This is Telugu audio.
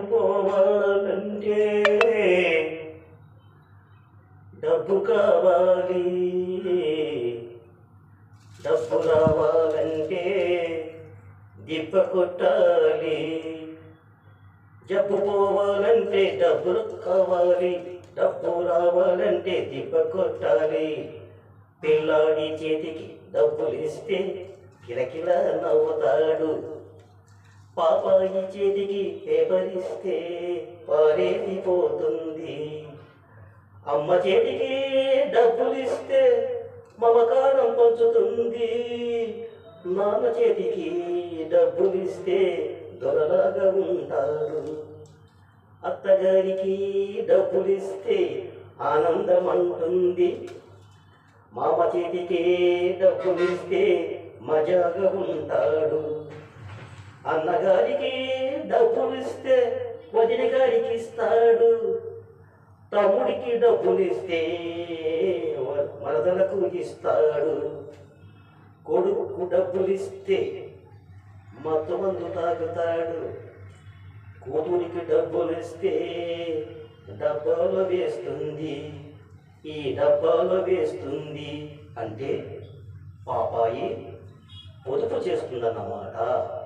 పోవాలంటే డబ్బు కావాలి. డబ్బు రావాలంటే దిబ్బ కొట్టాలి. జబ్బు పోవాలంటే డబ్బులు కావాలి. డబ్బు రావాలంటే దిబ్బ కొట్టాలి. పిల్లాడి చేతికి డబ్బులు ఇస్తే కిలకిల నవ్వుతాడు. పాపాయి చేతికి పేపరిస్తే ఇస్తే పోతుంది అమ్మ చేతికి డబ్బులిస్తే మమకారం పంచుతుంది. నాన్న చేతికి డబ్బులిస్తే దొరలాగా ఉంటాడు. అత్తగారికి డబ్బులిస్తే ఆనందం అంటుంది మామ చేతికి డబ్బులిస్తే మజాగా ఉంటాడు. అన్నగారికి డబ్బులు ఇస్తే వదిన గారికి ఇస్తాడు తమ్ముడికి డబ్బులు ఇస్తే వ- మరదలకు ఇస్తాడు. కొడుకు డబ్బులు ఇస్తే మత్తు తాగుతాడు. కూతురికి డబ్బులు ఇస్తే డబ్బాలో వేస్తుంది. ఈ డబ్బాలో వేస్తుంది అంటే పాపాయి పొదుపు చేస్తుందన్నమాట.